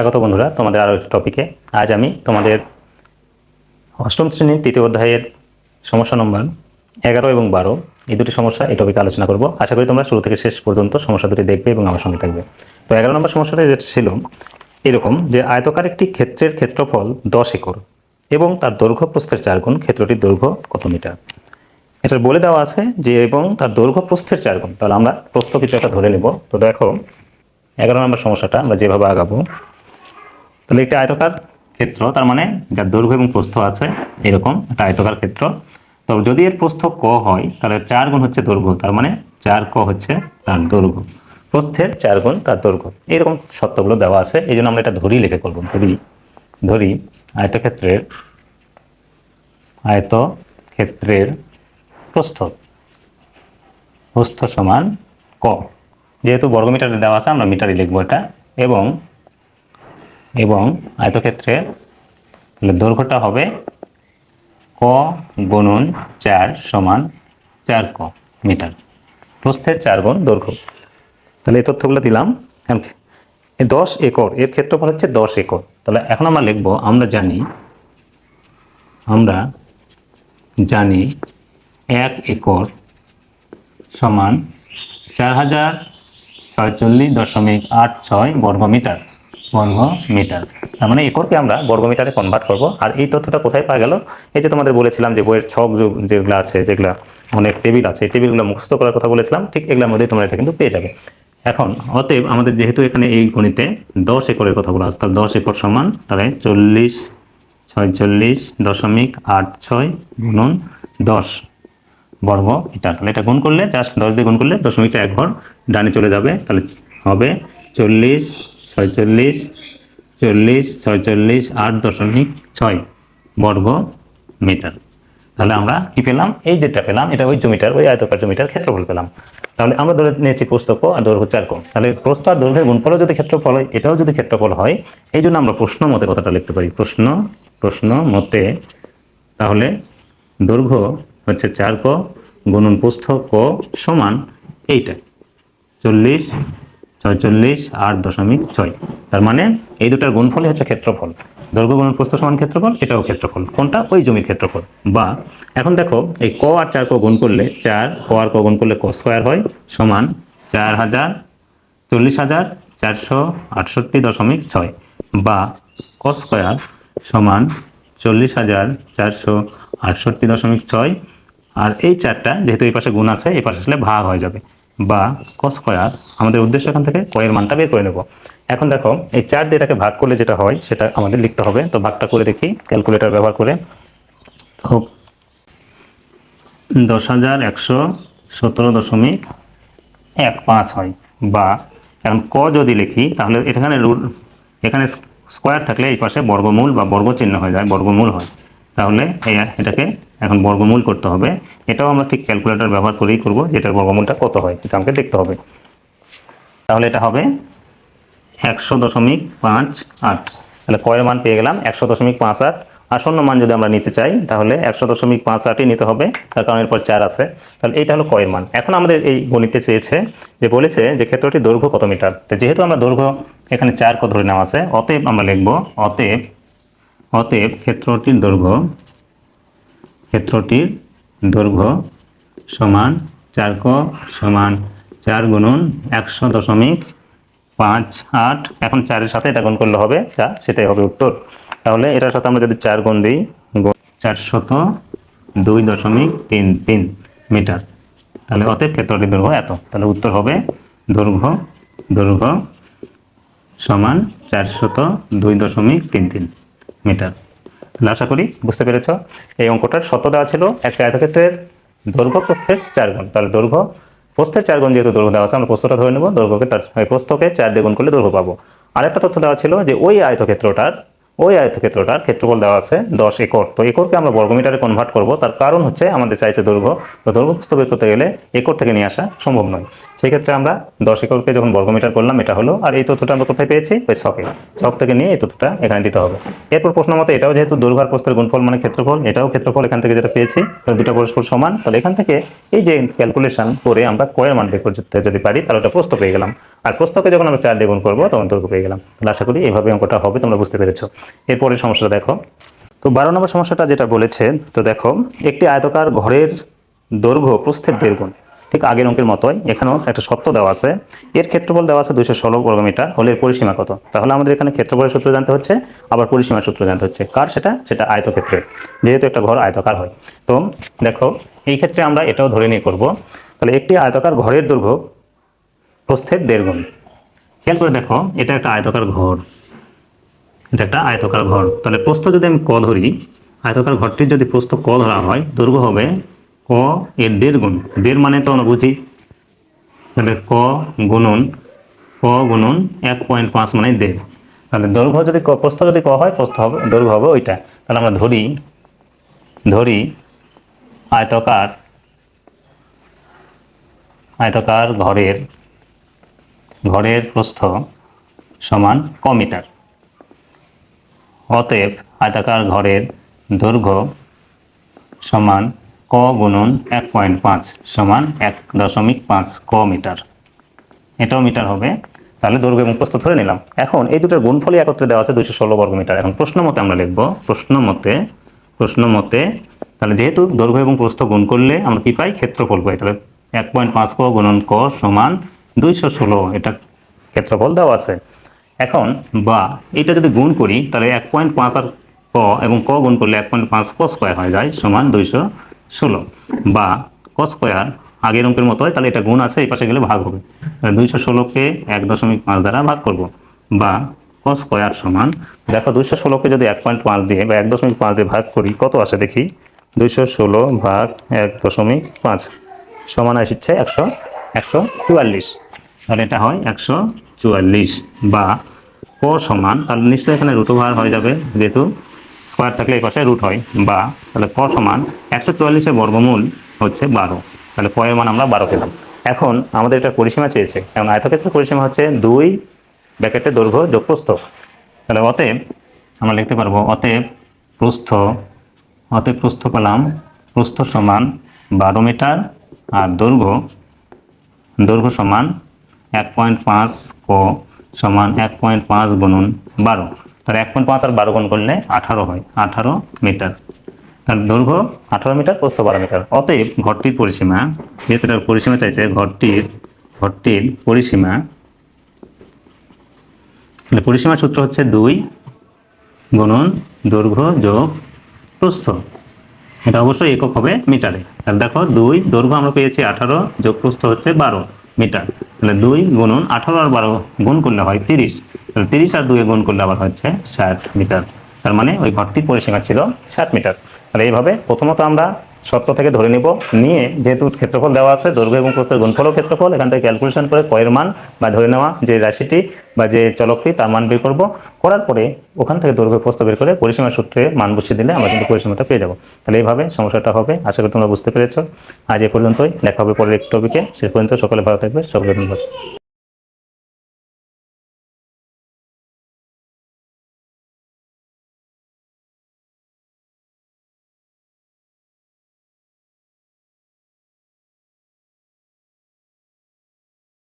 স্বাগত বন্ধুরা তোমাদের আরও একটা টপিকে আজ আমি তোমাদের অষ্টম শ্রেণির তৃতীয় অধ্যায়ের সমস্যা নম্বর এগারো এবং বারো এই দুটি সমস্যা এই টপিকে আলোচনা করব। আশা করি তোমরা শুরু থেকে শেষ পর্যন্ত সমস্যা দুটি দেখবে এবং আমার সঙ্গে থাকবে। তো এগারো নম্বর সমস্যাটা যেটা ছিল, এরকম যে আয়তকার একটি ক্ষেত্রের ক্ষেত্রফল দশ একর এবং তার দৈর্ঘ্য প্রস্থের চার গুণ, ক্ষেত্রটির দৈর্ঘ্য কত মিটার? এটা বলে দেওয়া আছে যে এবং তার দৈর্ঘ্য প্রস্থের চার গুণ। তাহলে আমরা প্রস্থ কিছু একটা ধরে নেব। তো দেখো, এগারো নম্বর সমস্যাটা আমরা যেভাবে আগাবো তাহলে একটা আয়তকার ক্ষেত্র, তার মানে যার দৈর্ঘ্য এবং প্রস্থ আছে, এরকম একটা আয়তকার ক্ষেত্র। তো যদি এর প্রস্থ ক হয়, তাহলে চার গুণ হচ্ছে দৈর্ঘ্য, তার মানে চার ক হচ্ছে তার দৈর্ঘ্য। প্রস্থের চার গুণ তার দৈর্ঘ্য। এরকম সত্যগুলো দেওয়া আছে, এই জন্য আমরা এটা ধরি লিখে করব, ধরি ধরি আয়তক্ষেত্রের আয়ত ক্ষেত্রের প্রস্থ। প্রস্থ সমান ক। যেহেতু বর্গমিটারে দেওয়া আছে, আমরা মিটারে লিখব এটা। এবং এবং আয়তক্ষেত্রের তাহলে দৈর্ঘ্যটা হবে ক গুণন চার সমান চার ক মিটার। প্রস্থের চার গুণ দৈর্ঘ্য। তাহলে এই তথ্যগুলো দিলাম। দশ একর, এর ক্ষেত্রফল হচ্ছে দশ একর। তাহলে এখন আমরা লিখব, আমরা জানি আমরা জানি এক একর সমান চার হাজার ছয়চল্লিশ দশমিক আট ছয় বর্গ মিটার বর্গ মিটার তার মানে একরকে আমরা বর্গ মিটারে কনভার্ট করব। আর এই তথ্যটা কোথায় পাওয়া গেল? এই যে তোমাদের বলেছিলাম যে বইয়ের ছক যেগুলো আছে, যেগুলো অনেক টেবিল আছে, এই টেবিলগুলো মুখস্থ করার কথা বলেছিলাম, ঠিক এগুলোর মধ্যেই তোমরা এটা কিন্তু পেয়ে যাবে। এখন অতএব আমাদের যেহেতু এখানে এই গণিতে দশ একরের কথাগুলো আছে, তাহলে দশ একর সমান তাহলে চল্লিশ ছয়চল্লিশ দশমিক আট ছয় গুণন দশ বর্গ মিটার। তাহলে এটা গুণ করলে জাস্ট দশ দিয়ে গুণ করলে দশমিকটা এক ঘর ডানে চলে যাবে। তাহলে হবে চল্লিশ ছয়চল্লিশ, চল্লিশ, ছয়চল্লিশ, আট দশমিক ছয় বর্গ মিটার তাহলে আমরা কি পেলাম? এই যেটা পেলাম, এটা ওই জমিটার, ওই আয়তকার জমিটার ক্ষেত্রফল পেলাম। তাহলে আমরা ধরে নিয়েছি প্রস্তক আর দৈর্ঘ্য চার কম তাহলে প্রস্থ আর দৈর্ঘ্যের গুণফলও যদি ক্ষেত্রফল হয়, এটাও যদি ক্ষেত্রফল হয়, এই জন্য আমরা প্রশ্ন মতে কথাটা লিখতে পারি। প্রশ্ন প্রশ্ন মতে, তাহলে দৈর্ঘ্য হচ্ছে চার ক, গুণন প্রস্থ সমান এইটা। চল্লিশ ছয়চল্লিশ আট দশমিক ছয়। তার মানে এই দুটার গুণফলই হচ্ছে ক্ষেত্রফল। দৈর্ঘ্য গুণন প্রস্থ সমান ক্ষেত্রফল, এটাও ক্ষেত্রফল। কোনটা? ওই জমির ক্ষেত্রফল। বা এখন দেখো, এই ক আর চার ক গুণ করলে চার, ক আর ক গুণ করলে ক স্কোয়ার হয় সমান চার হাজার চল্লিশ হাজার চারশো আটষট্টি দশমিক ছয়। বা ক স্কোয়ার সমান চল্লিশ হাজার চারশো আটষট্টি দশমিক ছয়। আর এই চারটা যেহেতু এই পাশে গুণ আছে, এই পাশে আসলে ভাগ হয়ে যাবে। বা ক স্কোয়ার আমাদের উদ্দেশ্য এখান থেকে কয়ের মানটা বের করে নেব। এখন দেখো, এই চার দিয়ে এটাকে ভাগ করলে যেটা হয়, সেটা আমাদের লিখতে হবে। তো ভাগটা করে দেখি, ক্যালকুলেটর ব্যবহার করে। তো দশ হাজার একশো সতেরো দশমিক এক পাঁচ হয়। বা এখন ক যদি লিখি, তাহলে এখানে রুট, এখানে স্কোয়ার থাকলে এই পাশে বর্গমূল বা বর্গ চিহ্ন হয়ে যায়, বর্গমূল হয়। তাহলে এটাকে এখন বর্গমূল করতে হবে। এটাও আমরা ঠিক ক্যালকুলেটর ব্যবহার করেই করব যেটার বর্গমূলটা কত হয় এটা আমাকে দেখতে হবে। তাহলে এটা হবে একশো দশমিক পাঁচ আট। তাহলে কয়ের মান পেয়ে গেলাম একশো দশমিক পাঁচ আট। আসন্ন মান যদি আমরা নিতে চাই, তাহলে একশো দশমিক পাঁচ আটই নিতে হবে। তার কারণ এরপর চার আছে। তাহলে এইটা হলো কয়ের মান। এখন আমাদের এই গণিতে চেয়েছে যে বলেছে যে ক্ষেত্রটি দৈর্ঘ্য কত মিটার? তো যেহেতু আমরা দৈর্ঘ্য এখানে চার ক ধরে নেওয়া আছে, অতএব আমরা লিখব, অতএব অতএব ক্ষেত্রটির দৈর্ঘ্য ক্ষেত্রটির দৈর্ঘ্য সমান চার ক সমান চার গুণন একশো দশমিক পাঁচ আট। এখন চারের সাথে এটা গুণ করলে হবে যা সেটাই হবে উত্তর। তাহলে এটার সাথে আমরা যদি চার গুণ দিই চারশত দুই দশমিক তিন তিন মিটার। তাহলে অতএব ক্ষেত্রটির দৈর্ঘ্য এত। তাহলে উত্তর হবে দৈর্ঘ্য দৈর্ঘ্য সমান চারশত দুই দশমিক তিন তিন মিটার। আশা করি বুঝতে পেরেছ। এই অঙ্কটার শত দেওয়া ছিল একটা আয়তক্ষেত্রের দৈর্ঘ্য প্রস্থের চার গুণ। তাহলে দৈর্ঘ্য প্রস্থের চার গুণ যেহেতু দৈর্ঘ্য দেওয়া আছে, আমরা প্রস্থটা ধরে নেব। দৈর্ঘ্যকে তার এই প্রস্থকে চার দ্বিগুণ করলে দৈর্ঘ্য পাবো। আরেকটা তথ্য দেওয়া ছিল যে ওই আয়তক্ষেত্রটার ওই আয়তক্ষেত্রটার ক্ষেত্রফল দেওয়া আছে দশ একর। তো একরকে আমরা বর্গমিটারে কনভার্ট করব। তার কারণ হচ্ছে আমাদের চাইছে দৈর্ঘ্য। তো দৈর্ঘ্য প্রস্থ বের করতে গেলে একর থেকে নিয়ে আসা সম্ভব নয়। সেই ক্ষেত্রে আমরা দশ একরকে যখন বর্গমিটার করলাম, এটা হলো, আর এই তথ্যটা আমরা কোথায় পেয়েছি? ওই ছকে। ছক থেকে নিয়ে এই তথ্যটা এখানে দিতে হবে। এরপর প্রশ্ন মতো এটাও যেহেতু দৈর্ঘ্য আর গুণফল মানে ক্ষেত্রফল, এটাও ক্ষেত্রফল এখান থেকে যেটা পেয়েছি, তাহলে দুটো পরস্পর সমান। তাহলে এখান থেকে এই যে ক্যালকুলেশন করে আমরা কয়ের মান বের করতে যদি পারি, তাহলে ওটা প্রস্থ পেয়ে গেলাম। আর প্রস্থকে যখন আমরা চার দিয়ে গুণ করব, তখন দৈর্ঘ্য পেয়ে গেলাম। তাহলে আশা করি এইভাবে অঙ্কটা হবে, তোমরা বুঝতে পেরেছ। এরপরের সমস্যাটা দেখো। তো বারো নম্বর সমস্যাটা যেটা বলেছে, তো দেখো, একটি আয়তকার ঘরের দৈর্ঘ্য প্রস্থের দেড় ঠিক আগের অঙ্কের মতোই, এখানেও একটা শর্ত দেওয়া আছে। এর ক্ষেত্রফল দেওয়া আছে দুইশো ষোলো বর্গমিটার হলে এর পরিসীমা কত? তাহলে আমাদের এখানে ক্ষেত্রফলের সূত্র জানতে হচ্ছে, আবার পরিসীমার সূত্র জানতে হচ্ছে। কার সেটা? সেটা আয়তক্ষেত্রের যেহেতু একটা ঘর আয়তকার হয়। তো দেখো, এই ক্ষেত্রে আমরা এটাও ধরে নিয়ে করব। তাহলে একটি আয়তকার ঘরের দৈর্ঘ্য প্রস্থের দেড় গুণ খেয়াল করে দেখো, এটা একটা আয়তকার ঘর। এটা একটা আয়তকার ঘর। তাহলে প্রস্থ যদি আমি ক ধরি, আয়তকার ঘরটির যদি প্রস্থ ক ধরা হয়, দৈর্ঘ্য হবে ক এর দেড় গুণ। দেড় মানে তো আমরা বুঝি। তাহলে ক গুণন ক গুণন এক পয়েন্ট পাঁচ মানে দেড়। তাহলে দৈর্ঘ্য যদি প্রস্থ যদি ক হয়, প্রস্থ হবে, দৈর্ঘ্য হবে ওইটা। তাহলে আমরা ধরি ধরি আয়তকার আয়তকার ঘরের ঘরের প্রস্থ সমান ক মিটার। অতএব আয়তাকার ঘরের দৈর্ঘ্য সমান ক গুণন এক পয়েন্ট পাঁচ সমান এক দশমিক পাঁচ ক মিটার। এটাও মিটার হবে। তাহলে দৈর্ঘ্য এবং প্রস্থ ধরে নিলাম। এখন এই দুটোর গুণফলই একত্রে দেওয়া আছে দুইশো ষোলো বর্গ মিটার। এখন প্রশ্ন মতে আমরা লিখব, প্রশ্ন মতে প্রশ্ন মতে, তাহলে যেহেতু দৈর্ঘ্য এবং প্রস্থ গুণ করলে আমরা কি পাই? ক্ষেত্রফল পাই। তাহলে এক পয়েন্ট পাঁচ ক গুণন ক সমান দুইশো ষোলো। এটা ক্ষেত্রফল দেওয়া আছে। এখন বা, এটা যদি গুণ করি, তাহলে এক পয়েন্ট পাঁচ আর ক এবং ক গুণ করলে এক পয়েন্ট পাঁচ ক স্কোয়ার হয়ে যায়, সমান দুইশো ষোলো। বা ক স্কোয়ার আগের অঙ্কের মতো হয়, তাহলে এটা গুণ আছে, এই পাশে গেলে ভাগ হবে। দুইশো ষোলোকে এক দশমিক পাঁচ দ্বারা ভাগ করব। বা ক স্কোয়ার সমান, দেখো দুইশো ষোলোকে যদি এক পয়েন্ট পাঁচ দিয়ে বা এক দশমিক পাঁচ দিয়ে ভাগ করি, কত আসে দেখি? দুইশো ষোলো ভাগ এক দশমিক পাঁচ, সমান আসছে একশো একশো চুয়াল্লিশ। তাহলে এটা হয় একশো চুয়াল্লিশ বা ক সমান, তাহলে নিশ্চয়ই এখানে রুট ওভার হয়ে যাবে, যেহেতু স্কোয়ার থাকলে এই পাশে রুট হয়, বা তাহলে ক সমান একশো চুয়াল্লিশের বর্গমূল হচ্ছে বারো, তাহলে ক এর মান আমরা বারো পেলাম। এখন আমাদের এটা পরিসীমা চেয়েছে এবং আয়তক্ষেত্রের পরিসীমা হচ্ছে দুই ব্যাকেটের দৈর্ঘ্য যোগ প্রস্থ তাহলে অতএব আমরা লিখতে পারব, অতএব প্রস্থ অতএব প্রস্থ পেলাম, প্রস্থ সমান বারো মিটার, আর দৈর্ঘ্য দৈর্ঘ্য সমান এক পয়েন্ট পাঁচ ক সমান এক পয়েন্ট পাঁচ গুণন বারো। তাহলে এক পয়েন্ট পাঁচ আর বারো গুণ করলে আঠারো হয়। আঠারো মিটার। তাহলে দৈর্ঘ্য আঠারো মিটার, প্রস্থ বারো মিটার। অতএব ঘরটির পরিসীমা, যেহেতু এটার পরিসীমা চাইছে, ঘরটির ঘরটির পরিসীমা, তাহলে পরিসীমার সূত্র হচ্ছে দুই গুণন দৈর্ঘ্য যোগ প্রস্থ। এটা অবশ্যই একক হবে মিটারে। তাহলে দেখো, দুই দৈর্ঘ্য আমরা পেয়েছি আঠারো, যোগ প্রস্থ হচ্ছে বারো। মিটার। তাহলে দুই গুণন আঠারো আর বারো গুণ করলে হয় তিরিশ। তাহলে তিরিশ আর দুই গুণ করলে আবার হচ্ছে ষাট মিটার। তার মানে ওই ঘরটির পরিসীমা ছিল ষাট মিটার। তাহলে এইভাবে প্রথমত আমরা শর্ত থেকে ধরে নিব। নিয়ে যেহেতু ক্ষেত্রফল দেওয়া আছে, দৈর্ঘ্য এবং প্রস্থের গুণফলও ক্ষেত্রফল, এখান থেকে ক্যালকুলেশন করে কয়ের মান বা ধরে নেওয়া যে রাশিটি বা যে চলকটি তার মান বের করব। করার পরে ওখান থেকে দৈর্ঘ্য প্রস্থ বের করে পরিসীমা সূত্রে মান বসিয়ে দিলে আমরা কিন্তু পরিসীমাটা পেয়ে যাব। তাহলে এইভাবে সমস্যাটা হবে, আশা করি তোমরা বুঝতে পেরেছ। আজ এ পর্যন্তই, দেখা হবে পরের একটি টপিকে সে পর্যন্ত সকলে ভালো থাকবে, সকলে ধন্যবাদ।